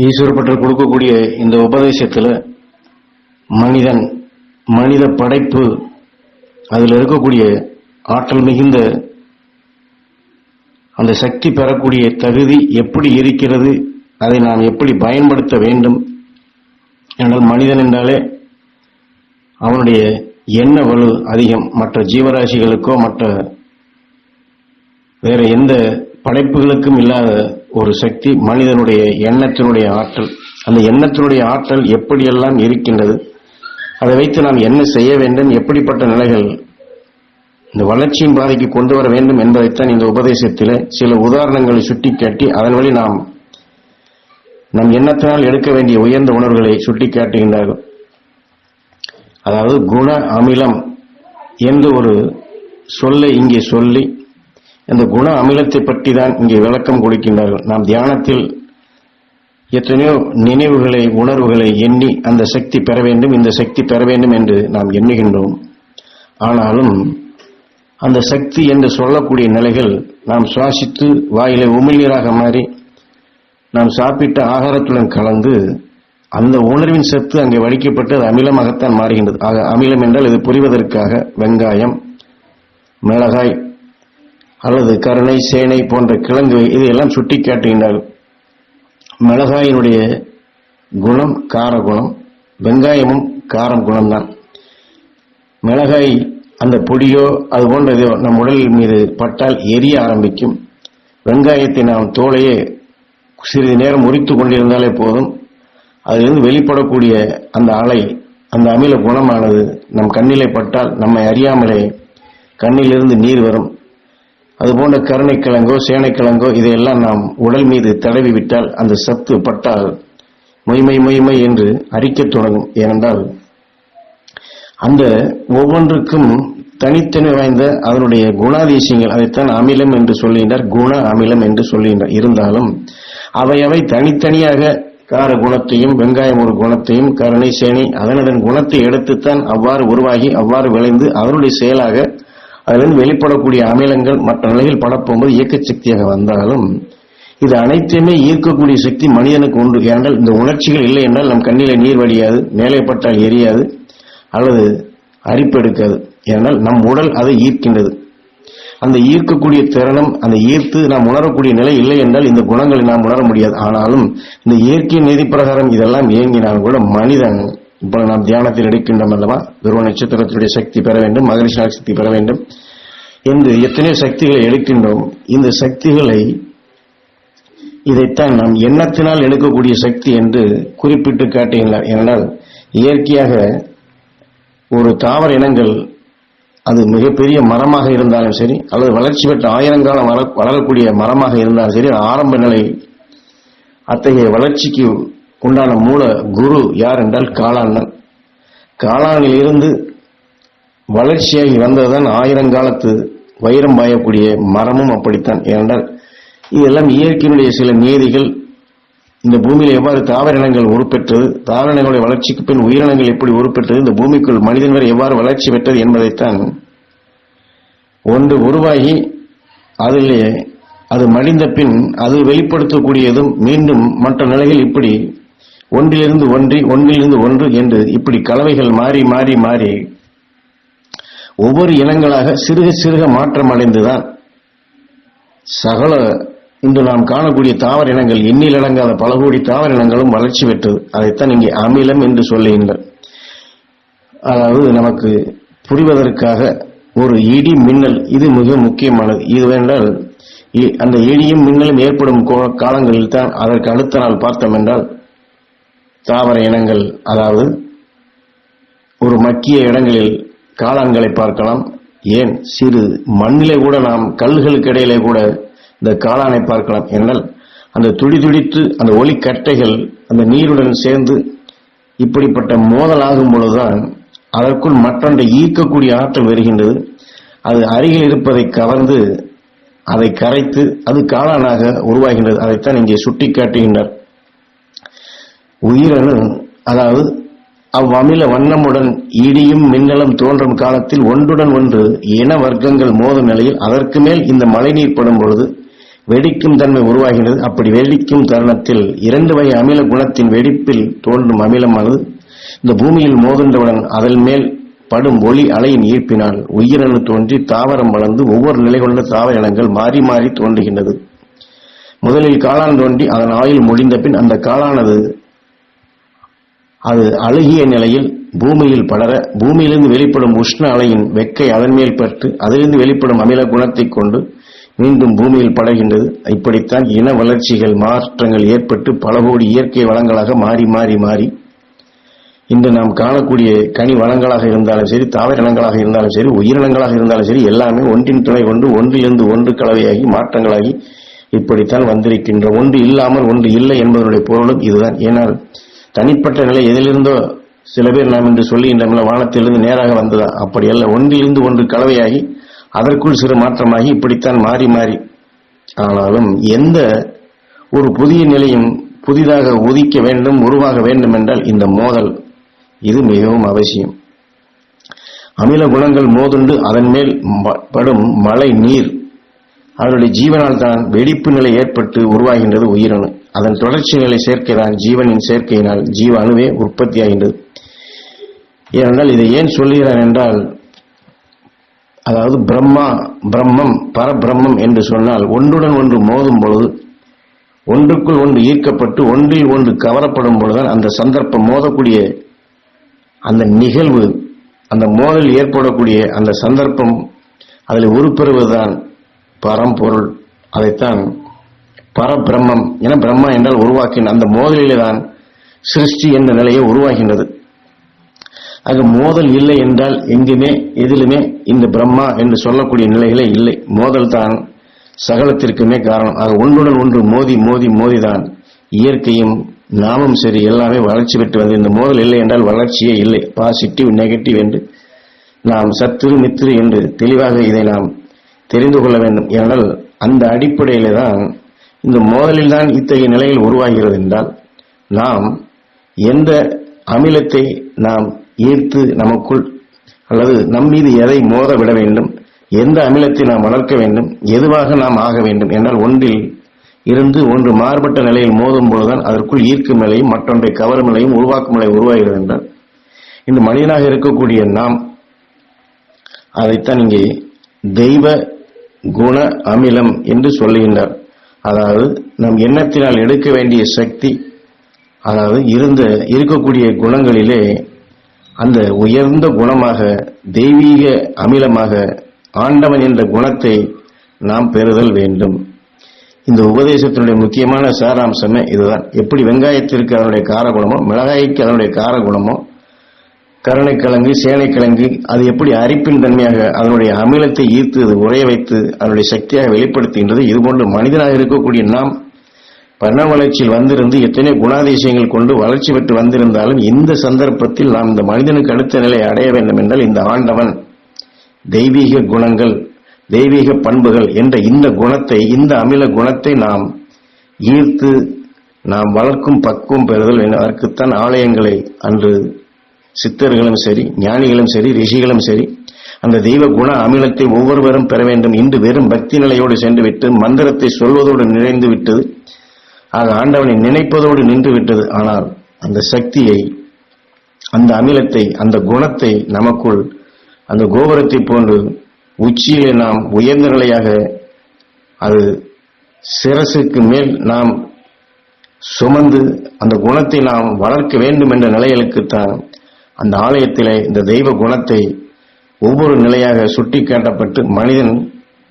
ஈஸ்வரப்பட்டர் கொடுக்கக்கூடிய இந்த உபதேசத்தில் மனிதன் மனித படைப்பு அதில் இருக்கக்கூடிய ஆற்றல் மிகுந்த அந்த சக்தி பெறக்கூடிய தகுதி எப்படி இருக்கிறது அதை நாம் எப்படி பயன்படுத்த வேண்டும்? என்றால் மனிதன் என்றாலே அவனுடைய எண்ண வலு அதிகம். மற்ற ஜீவராசிகளுக்கோ மற்ற வேற எந்த படைப்புகளுக்கும் இல்லாத ஒரு சக்தி மனிதனுடைய எண்ணத்தினுடைய ஆற்றல். அந்த எண்ணத்தினுடைய ஆற்றல் எப்படியெல்லாம் இருக்கின்றது அதை வைத்து நாம் என்ன செய்ய வேண்டும் எப்படிப்பட்ட நிலைகள் இந்த வளர்ச்சியின் பாதைக்கு கொண்டு வர வேண்டும் என்பதைத்தான் இந்த உபதேசத்தில் சில உதாரணங்களை சுட்டிக்காட்டி அதன் வழி நாம் நம் எண்ணத்தினால் எடுக்க வேண்டிய உயர்ந்த உணர்வுகளை சுட்டிக்காட்டுகின்றார்கள். அதாவது குண அமிலம் என்று ஒரு சொல்லை இங்கே சொல்லி இந்த குண அமிலத்தை பற்றி தான் இங்கே விளக்கம் கொடுக்கின்றார்கள். நாம் தியானத்தில் எத்தனையோ நினைவுகளை உணர்வுகளை எண்ணி அந்த சக்தி பெற வேண்டும் இந்த சக்தி பெற வேண்டும் என்று நாம் எண்ணுகின்றோம். ஆனாலும் அந்த சக்தி என்று சொல்லக்கூடிய நிலைகள் நாம் சுவாசித்து வாயிலை உமிழ்நீராக மாறி நாம் சாப்பிட்ட ஆகாரத்துடன் கலந்து அந்த உணர்வின் சத்து அங்கே வடிக்கப்பட்டு அது அமிலமாகத்தான் மாறுகின்றது. ஆக அமிலம் என்றால் இது புரிவதற்காக வெங்காயம் மிளகாய் அல்லது கருணை சேனை போன்ற கிழங்கு இதையெல்லாம் சுட்டி காட்டுகின்றார்கள். மிளகாயினுடைய குணம் கார குணம் வெங்காயமும் காரம் குணம்தான். மிளகாய் அந்த பொடியோ அது போன்றதோ நம் உடல் மீது பட்டால் எரிய ஆரம்பிக்கும். வெங்காயத்தை நாம் தோலையே சிறிது நேரம் உரித்து கொண்டிருந்தாலே போதும். அதிலிருந்து வெளிப்படக்கூடிய அந்த அலை அந்த அமில குணமானது நம் கண்ணிலே பட்டால் நம்மை அறியாமலே கண்ணிலிருந்து நீர் வரும். அதுபோன்ற கருணைக்கிழங்கோ சேனைக்கிழங்கோ இதையெல்லாம் நாம் உடல் மீது தடவி விட்டால் அந்த சத்து பட்டால் மொய்மை மொய்மை என்று அரிக்கத் தொடங்கும். ஏனென்றால் அந்த ஒவ்வொன்றுக்கும் தனித்தனி வாய்ந்த அதனுடைய குணாதிசயங்கள் அதைத்தான் அமிலம் என்று சொல்லுகின்றார் குண அமிலம் என்று சொல்லுகின்றார் இருந்தாலும் அவை அவை தனித்தனியாக கார குணத்தையும் வெங்காயம் ஒரு குணத்தையும் கருணை சேனை அதனுடன் குணத்தை எடுத்துத்தான் அவ்வாறு உருவாகி அவ்வாறு விளைந்து அதனுடைய செயலாக அதிலிருந்து வெளிப்படக்கூடிய அமிலங்கள் மற்ற நிலையில் படப்போகும்போது இயக்க சக்தியாக வந்தாலும் இது அனைத்தையுமே ஈர்க்கக்கூடிய சக்தி மனிதனுக்கு உண்டு. ஏனென்றால் இந்த உணர்ச்சிகள் இல்லை என்றால் நம் கண்ணில நீர் வடியாது மேலே பட்டால் எரியாது அல்லது அரிப்பு எடுக்காது. ஏனென்றால் நம் உடல் அதை ஈர்க்கின்றது. அந்த ஈர்க்கக்கூடிய திறனும் அந்த ஈர்த்து நாம் உணரக்கூடிய நிலை இல்லை என்றால் இந்த குணங்களை நாம் உணர முடியாது. ஆனாலும் இந்த இயற்கை நீதி பிரகாரம் இதெல்லாம் இயங்கினால் கூட மனிதன் இப்போ நாம் தியானத்தில் எடுக்கின்றோம் அல்லவா? துருவ நட்சத்திரத்துடைய சக்தி பெற வேண்டும் மகரிஷி சக்தி பெற வேண்டும். என்று எத்தனையோ சக்திகளை எடுக்கின்றோம். இந்த சக்திகளை இதைத்தான் நாம் எண்ணத்தினால் எடுக்கக்கூடிய சக்தி என்று குறிப்பிட்டு காட்டுகின்றார் ஏனென்றால் இயற்கையாக ஒரு தாவர இனங்கள் அது மிகப்பெரிய மரமாக இருந்தாலும் சரி அல்லது வளர்ச்சி பெற்ற ஆயிரங்காலம் வளரக்கூடிய மரமாக இருந்தாலும் சரி ஆரம்ப நிலை அத்தகைய வளர்ச்சிக்கு உண்டான மூல குரு யார் என்றால் காளான் காளானில் இருந்து வளர்ச்சியாகி வந்ததுதான் ஆயிரங்காலத்து வைரம் பாயக்கூடிய மரமும் அப்படித்தான். ஏனென்றால் இதெல்லாம் இயற்கையினுடைய சில நீதிகள். இந்த பூமியில் எவ்வாறு தாவரினங்கள் உருப்பெற்றது தாவரினங்களுடைய வளர்ச்சிக்கு பின் உயிரினங்கள் எப்படி உருப்பெற்றது இந்த பூமிக்குள் மனிதன் வரை எவ்வாறு வளர்ச்சி பெற்றது என்பதைத்தான் ஒன்று உருவாகி அதிலே அது மடிந்த பின் அது வெளிப்படுத்தக்கூடியதும் மீண்டும் மற்ற நிலையில் இப்படி ஒன்றிலிருந்து ஒன்றி ஒன்றிலிருந்து ஒன்று என்று இப்படி கலவைகள் மாறி மாறி மாறி ஒவ்வொரு இனங்களாக சிறுக சிறுக மாற்றம் அடைந்துதான். சகல இன்று நாம் காணக்கூடிய தாவர இனங்கள் எண்ணிலடங்காத பல கோடி தாவர இனங்களும் வளர்ச்சி பெற்றது. அதைத்தான் இங்கே அமிலம் என்று சொல்லுகின்றனர். அதாவது நமக்கு புரிவதற்காக ஒரு இடி மின்னல் இது மிக முக்கியமானது. இது என்றால் இ- அந்த இடியும் மின்னலும் ஏற்படும் கோ- காலங்களில் தான் அதற்கு அடுத்த நாள் பார்த்தோம் என்றால் தாவர இனங்கள் அதாவது ஒரு மக்கிய இடங்களில் காளான்களை பார்க்கலாம். ஏன்? சிறு மண்ணிலே கூட நாம் கல்லுகளுக்கு இடையிலே கூட இந்த காளானை பார்க்கலாம். என்றால் அந்த துடி துடித்து அந்த ஒளிக்கட்டைகள் அந்த நீருடன் சேர்ந்து இப்படிப்பட்ட மோதலாகும் பொழுதுதான் அதற்குள் மற்றொன்றை ஈர்க்கக்கூடிய ஆற்றல் வருகின்றது. அது அருகில் இருப்பதை கவர்ந்து அதை கரைத்து அது காளானாக உருவாகின்றது. அதைத்தான் இங்கே சுட்டிக்காட்டுகின்றார். உயிரணு அதாவது அவ்வமில வண்ணமுடன் இடியும் மின்னலும் தோன்றும் காலத்தில் ஒன்றுடன் ஒன்று இன வர்க்கங்கள் மோதும் நிலையில் அதற்கு மேல் இந்த மழைநீர் படும் பொழுது வெடிக்கும் தன்மை உருவாகின்றது. அப்படி வெடிக்கும் தருணத்தில் இரண்டு வகை அமில குணத்தின் வெடிப்பில் தோன்றும் அமிலமானது இந்த பூமியில் மோதுண்டவுடன் அதன் மேல் படும் ஒளி அலையின் ஈர்ப்பினால் உயிரணு தோன்றி தாவரம் வளர்ந்து ஒவ்வொரு நிலை கொண்ட தாவர இனங்கள் மாறி மாறி தோன்றுகின்றது. முதலில் காளான் தோன்றி அதன் ஆயுள் முடிந்த பின் அந்த காளானது அது அழுகிய நிலையில் பூமியில் படர பூமியிலிருந்து வெளிப்படும் உஷ்ண அலையின் வெக்கை அதன் மேல் பெற்று அதிலிருந்து வெளிப்படும் அமில குணத்தை கொண்டு மீண்டும் பூமியில் படர்கின்றது. இப்படித்தான் இன வளர்ச்சிகள் மாற்றங்கள் ஏற்பட்டு பல கோடி இயற்கை வளங்களாக மாறி மாறி மாறி. இன்று நாம் காணக்கூடிய கனி வளங்களாக இருந்தாலும் சரி தாவர இனங்களாக இருந்தாலும் சரி உயிரினங்களாக இருந்தாலும் சரி எல்லாமே ஒன்றின் துணை கொண்டு ஒன்றிலிருந்து ஒன்று கலவையாகி மாற்றங்களாகி இப்படித்தான் வந்திருக்கின்ற. ஒன்று இல்லாமல் ஒன்று இல்லை என்பதனுடைய பொருளும் இதுதான். ஏனால் தனிப்பட்ட நிலை எதிலிருந்தோ சில பேர் நாம் என்று சொல்லுகின்றன வானத்திலிருந்து நேராக வந்ததா? அப்படி அல்ல. ஒன்றிலிருந்து ஒன்று கலவையாகி அதற்குள் சிறு மாற்றமாகி இப்படித்தான் மாறி மாறி. ஆனாலும் எந்த ஒரு புதிய நிலையும் புதிதாக உதிக்க வேண்டும் உருவாக வேண்டும் என்றால் இந்த மோதல் இது மிகவும் அவசியம். அமில குணங்கள் மோதுண்டு அதன் மேல் படும் மழை நீர். அவருடைய ஜீவனால் தான் வெடிப்பு நிலை ஏற்பட்டு உருவாகின்றது உயிரணு. அதன் தொடர்ச்சி நிலை சேர்க்கைதான் ஜீவனின் சேர்க்கையினால் ஜீவ அணுவே உற்பத்தியாகின்றது ஏனென்றால் இதை ஏன் சொல்லுகிறார் என்றால் அதாவது பிரம்மா பிரம்மம் பரபிரம்மம் என்று சொன்னால் ஒன்றுடன் ஒன்று மோதும் பொழுது ஒன்றுக்குள் ஒன்று ஈர்க்கப்பட்டு ஒன்றில் ஒன்று கவரப்படும் பொழுதுதான் அந்த சந்தர்ப்பம் மோதக்கூடிய அந்த நிகழ்வு அந்த மோதல் ஏற்படக்கூடிய அந்த சந்தர்ப்பம் அதில் உருப்பெறுவதுதான் பரம்பொருள். அதைத்தான் பரபிரம்மம். என பிரம்மா என்றால் உருவாக்கின அந்த மோதலிலே தான் சிருஷ்டி என்ற நிலையை உருவாகின்றது. ஆக மோதல் இல்லை என்றால் எங்குமே எதிலுமே இந்த பிரம்மா என்று சொல்லக்கூடிய நிலைகளே இல்லை. மோதல் தான் சகலத்திற்குமே காரணம். ஆக ஒன்றுடன் ஒன்று மோதி மோதி மோதிதான் இயற்கையும் நாமும் சரி எல்லாமே வளர்ச்சி பெற்று வந்து இந்த மோதல் இல்லை என்றால் வளர்ச்சியே இல்லை. பாசிட்டிவ் நெகட்டிவ் என்று நாம் சத்துரு மித்திரு என்று தெளிவாக இதை நாம் தெரிந்து கொள்ள வேண்டும் ஏனால் அந்த அடிப்படையிலே தான் இந்த மோதலில் தான் இத்தகைய நிலையில் உருவாகிறது என்றால் நாம் எந்த அமிலத்தை நாம் ஈர்த்து நமக்குள் அல்லது நம் மீது எதை மோத விட வேண்டும் எந்த அமிலத்தை நாம் வளர்க்க வேண்டும் எதுவாக நாம் ஆக வேண்டும் என்றால் ஒன்றில் இருந்து ஒன்று மாறுபட்ட நிலையில் மோதும் போதுதான் அதற்குள் ஈர்க்கும் நிலையும் மற்றொன்றை கவரும் நிலையும் உருவாக்கும் நிலை உருவாகிறது என்றால் இந்த மனிதனாக இருக்கக்கூடிய நாம் அதைத்தான் இங்கே தெய்வ குண அமிலம் என்று சொல்லுகின்றார். அதாவது நம் எண்ணத்தினால் எடுக்க வேண்டிய சக்தி அதாவது இருந்த இருக்கக்கூடிய குணங்களிலே அந்த உயர்ந்த குணமாக தெய்வீக அமிலமாக ஆண்டவன் என்ற குணத்தை நாம் பெறுதல் வேண்டும். இந்த உபதேசத்தினுடைய முக்கியமான சாராம்சமே இதுதான். எப்படி வெங்காயத்திற்கு அதனுடைய காரகுணமோ மிளகாய்க்கு அதனுடைய காரகுணமோ கருணைக்கிழங்கு சேனைக்கிழங்கு அது எப்படி அரிப்பின் தன்மையாக அதனுடைய அமிலத்தை ஈர்த்து அது உறைய வைத்து அதனுடைய சக்தியாக வெளிப்படுத்துகின்றது இதுபோன்று மனிதனாக இருக்கக்கூடிய நாம் பண வளர்ச்சியில் வந்திருந்து எத்தனை குணாதிசயங்கள் கொண்டு வளர்ச்சி பெற்று வந்திருந்தாலும் இந்த சந்தர்ப்பத்தில் நாம் இந்த மனிதனுக்கு அடுத்த நிலை அடைய வேண்டும் என்றால் இந்த ஆண்டவன் தெய்வீக குணங்கள் தெய்வீக பண்புகள் என்ற இந்த குணத்தை இந்த அமில குணத்தை நாம் ஈர்த்து நாம் வளர்க்கும் பக்குவம் பெறுதல் அதற்குத்தான் ஆலயங்களை அன்று சித்தர்களும் சரி ஞானிகளும் சரி ரிஷிகளும் சரி அந்த தெய்வ குண அமிலத்தை ஒவ்வொருவரும் பெற வேண்டும். இன்று வெறும் பக்தி நிலையோடு சென்று விட்டு மந்திரத்தை சொல்வதோடு நிறைந்து விட்டது. ஆக ஆண்டவனை நினைப்பதோடு நின்று விட்டது. ஆனால் அந்த சக்தியை அந்த அமிலத்தை அந்த குணத்தை நமக்குள் அந்த கோபுரத்தை போன்று உச்சியிலே நாம் உயர்ந்த நிலையாக அது சிரசுக்கு மேல் நாம் சுமந்து அந்த குணத்தை நாம் வளர்க்க வேண்டும் என்ற நிலைகளுக்குத்தான் அந்த ஆலயத்திலே இந்த தெய்வ குணத்தை ஒவ்வொரு நிலையாக சுட்டி காட்டப்பட்டு மனிதன்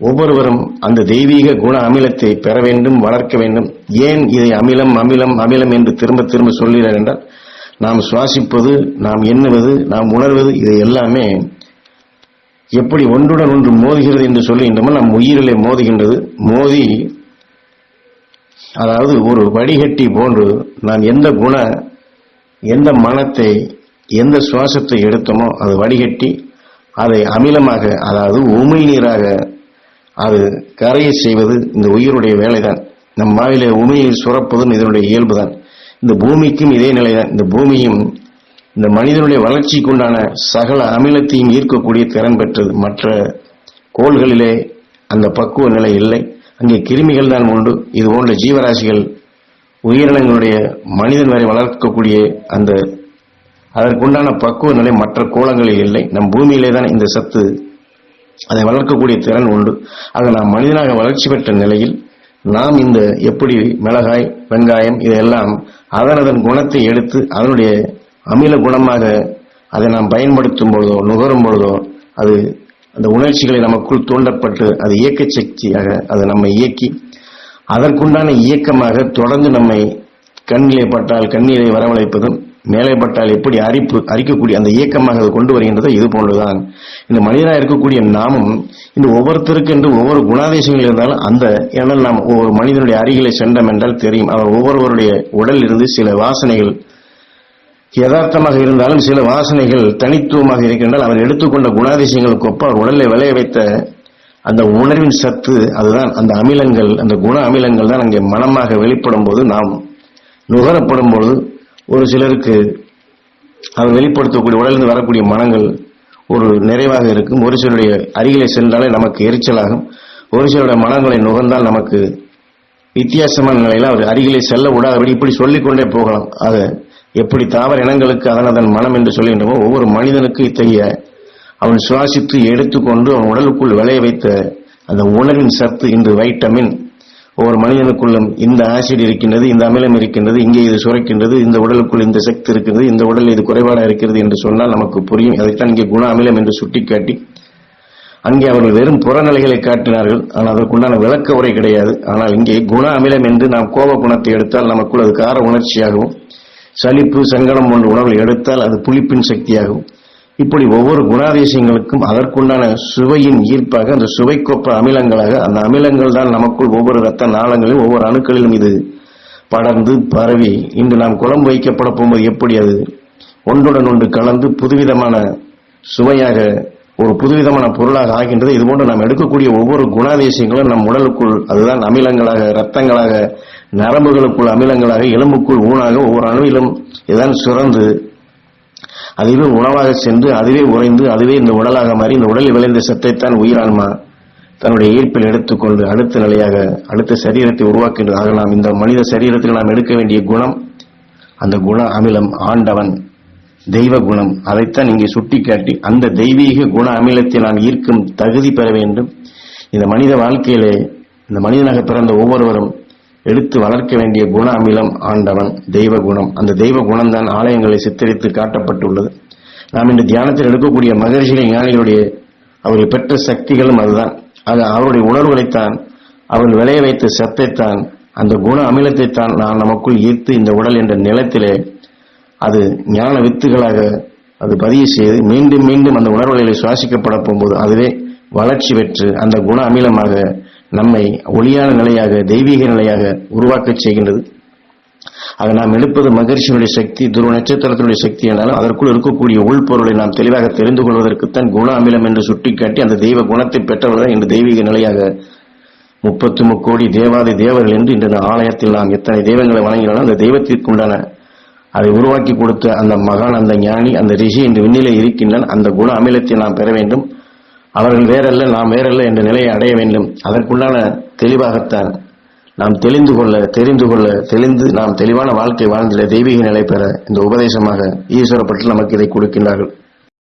ஒவ்வொருவரும் அந்த தெய்வீக குண அமிலத்தை பெற வேண்டும் வளர்க்க வேண்டும். ஏன் இதை அமிலம் அமிலம் அமிலம் என்று திரும்ப திரும்ப சொல்கிறார் என்றால் நாம் சுவாசிப்பது நாம் எண்ணுவது நாம் உணர்வது இது எல்லாமே எப்படி ஒன்றுடன் ஒன்று மோதுகிறது என்று சொல்லுகின்றோமோ நம் உயிரிலே மோதுகின்றது. மோதி அதாவது ஒரு வடிகட்டி போன்று நாம் எந்த குண எந்த மனத்தை எந்த சுவாசத்தை எடுத்தோமோ அது வடிகட்டி அதை அமிலமாக அதாவது உமை நீராக அது கரையை செய்வது இந்த உயிருடைய வேலைதான். நம் வாயில உமையை சுரப்பதும் இதனுடைய இயல்புதான். இந்த பூமிக்கும் இதே நிலைதான். இந்த பூமியும் இந்த மனிதனுடைய வளர்ச்சிக்கு உண்டான சகல அமிலத்தையும் ஈர்க்கக்கூடிய திறன் பெற்றது. மற்ற கோள்களிலே அந்த பக்குவ நிலை இல்லை. அங்கே கிருமிகள் தான் உண்டு. இது போன்ற ஜீவராசிகள் உயிரினங்களுடைய மனிதன் வரை வளர்க்கக்கூடிய அந்த அதற்குண்டான பக்குவ நிலை மற்ற கோலங்களில் இல்லை. நம் பூமியிலே தான் இந்த சத்து அதை வளர்க்கக்கூடிய திறன் உண்டு. ஆக நாம் மனிதனாக வளர்ச்சி பெற்ற நிலையில் நாம் இந்த எப்படி மிளகாய் வெங்காயம் இதையெல்லாம் அதன் அதன் குணத்தை எடுத்து அதனுடைய அமில குணமாக அதை நாம் பயன்படுத்தும் பொழுதோ நுகரும் பொழுதோ அது அந்த உணர்ச்சிகளை நமக்குள் தூண்டப்பட்டு அது இயக்க சக்தியாக அது நம்மை இயக்கி அதற்குண்டான இயக்கமாக தொடர்ந்து நம்மை கண்ணிலே பட்டால் கண்ணீரை வரவழைப்பதும் மேலைப்பட்டால் எப்படி அரிப்பு அரிக்கக்கூடிய அந்த இயக்கமாக அது கொண்டு வருகின்றதோ இது போன்றுதான். இந்த மனிதனாக இருக்கக்கூடிய நாமும் இந்த ஒவ்வொருத்தருக்கு என்று ஒவ்வொரு குணாதேசங்கள் இருந்தாலும் அந்த ஏனால் நாம் ஒவ்வொரு மனிதனுடைய அருகிலே சென்றோம் என்றால் தெரியும். அவர் ஒவ்வொருவருடைய உடல் இருந்து சில வாசனைகள் யதார்த்தமாக இருந்தாலும் சில வாசனைகள் தனித்துவமாக இருக்கின்றால் அவர் எடுத்துக்கொண்ட குணாதிசயங்களுக்கு ஒப்ப அவர் உடலை விளைய வைத்த அந்த உணர்வின் சத்து அதுதான் அந்த அமிலங்கள் அந்த குண அமிலங்கள் தான் அங்கே மனமாக வெளிப்படும் போது நாம் நுகரப்படும் பொழுது ஒரு சிலருக்கு அவர் வெளிப்படுத்தக்கூடிய உடலிருந்து வரக்கூடிய மனங்கள் ஒரு நிறைவாக இருக்கும். ஒரு சிலருடைய அருகிலே சென்றாலே நமக்கு எரிச்சலாகும். ஒரு சிலருடைய மனங்களை நுகர்ந்தால் நமக்கு வித்தியாசமான நிலையில அவர் அருகிலே செல்ல விடாதபடி இப்படி சொல்லிக்கொண்டே போகலாம். ஆக எப்படி தாவர இனங்களுக்கு அதன் அதன் மனம் என்று சொல்கின்றமோ ஒவ்வொரு மனிதனுக்கு இத்தகைய அவன் சுவாசித்து எடுத்துக்கொண்டு அவன் உடலுக்குள் விளைய வைத்த அந்த உணவின் சத்து இன்று வைட்டமின் ஒவ்வொரு மனிதனுக்குள்ளும் இந்த ஆசிட் இருக்கின்றது இந்த அமிலம் இருக்கின்றது இங்கே இது சுரக்கின்றது இந்த உடலுக்குள் இந்த சக்தி இருக்கிறது இந்த உடல் இது குறைபாடாக இருக்கிறது என்று சொன்னால் நமக்கு புரியும். அதைத்தான் இங்கே குண அமிலம் என்று சுட்டிக்காட்டி அங்கே அவர்கள் வெறும் புறநிலைகளை காட்டினார்கள். ஆனால் அதற்குண்டான விளக்க உரை கிடையாது. ஆனால் இங்கே குண அமிலம் என்று நாம் கோப குணத்தை எடுத்தால் நமக்குள் அது கார உணர்ச்சியாகவும் சலிப்பு சங்கடம் போன்ற உணர்வுகள் எடுத்தால் அது புளிப்பின் சக்தியாகவும் இப்படி ஒவ்வொரு குணாதிசயங்களுக்கும் அதற்குண்டான சுவையின் ஈர்ப்பாக அந்த சுவைக்கொப்ப அமிலங்களாக அந்த அமிலங்கள் தான் நமக்குள் ஒவ்வொரு ரத்த நாளங்களிலும் ஒவ்வொரு அணுக்களிலும் இது படர்ந்து பரவி இன்று நாம் குழம்பு வைக்கப்பட போகும்போது எப்படி அது ஒன்றுடன் ஒன்று கலந்து புதுவிதமான சுவையாக ஒரு புதுவிதமான பொருளாக ஆகின்றது. இதுபோன்று நாம் எடுக்கக்கூடிய ஒவ்வொரு குணாதிசயங்களும் நம் உடலுக்குள் அதுதான் அமிலங்களாக ரத்தங்களாக நரம்புகளுக்குள் அமிலங்களாக எலும்புக்குள் ஊனாக ஒவ்வொரு அணுவிலும் இதுதான் சுரந்து அதுவே உணவாக சென்று அதுவே உறைந்து அதுவே இந்த உடலாக மாறி இந்த உடலில் விளைந்த சத்தைத்தான் உயிரான்மா. தன்னுடைய ஈர்ப்பில் எடுத்துக்கொண்டு அடுத்த நிலையாக அடுத்த சரீரத்தை உருவாக்கின்றது ஆக நாம் இந்த மனித சரீரத்தில் நாம் எடுக்க வேண்டிய குணம் அந்த குண அமிலம் ஆண்டவன் தெய்வ குணம். அதைத்தான் இங்கே சுட்டிக்காட்டி அந்த தெய்வீக குண அமிலத்தை நாம் ஈர்க்கும் தகுதி பெற வேண்டும். இந்த மனித வாழ்க்கையிலே இந்த மனிதனாக பிறந்த ஒவ்வொருவரும் எடுத்து வளர்க்க வேண்டிய குண அமிலம் ஆண்டவன் தெய்வ குணம் அந்த தெய்வ குணம்தான் ஆலயங்களை சித்தரித்து காட்டப்பட்டுள்ளது. நாம் இந்த தியானத்தில் எடுக்கக்கூடிய மகர்ஷிகள் ஞானிகளுடைய அவர்கள் பெற்ற சக்திகளும் அதுதான். அது அவருடைய உணர்வுகளைத்தான் அவர்கள் விளைய வைத்த சத்தைத்தான் அந்த குண அமிலத்தைத்தான் நான் நமக்குள் ஈர்த்து இந்த உடல் என்ற நிலத்திலே அது ஞான வித்துகளாக அது பதிவு செய்து மீண்டும் மீண்டும் அந்த உணர்வுகளை சுவாசிக்கப்பட போகும்போது அதுவே வளர்ச்சி பெற்று அந்த குண அமிலமாக நம்மை ஒளியான நிலையாக தெய்வீக நிலையாக உருவாக்கச் செய்கின்றது. ஆக நாம் எடுப்பது மகிழ்ச்சியினுடைய சக்தி துருவ நட்சத்திரத்தினுடைய சக்தி என்றாலும் அதற்குள் இருக்கக்கூடிய உள்பொருளை நாம் தெளிவாக தெரிந்து கொள்வதற்குத்தான் குண அமிலம் என்று சுட்டிக்காட்டி அந்த தெய்வ குணத்தை பெற்றவர்கள் இன்று தெய்வீக நிலையாக முப்பத்து முக்கோடி தேவாதி தேவர்கள் என்று இன்று இந்த ஆலயத்தில் நாம் எத்தனை தெய்வங்களை வணங்கினாலும் அந்த தெய்வத்திற்கு உண்டான அதை உருவாக்கி கொடுத்த அந்த மகான் அந்த ஞானி அந்த ரிஷி என்று விண்ணிலை இருக்கின்றான். அந்த குண அமிலத்தை நாம் பெற வேண்டும். அவர்கள் வேறல்ல நாம் வேறல்ல என்ற நிலையை அடைய வேண்டும். அதற்குள்ளான தெளிவாகத்தான் நாம் தெளிந்து கொள்ள தெரிந்து கொள்ள தெளிந்து நாம் தெளிவான வாழ்க்கை வாழ்ந்திட தெய்வீக நிலை பெற இந்த உபதேசமாக ஈஸ்வரப்பட்டு நமக்கு இதை கொடுக்கின்றார்கள்.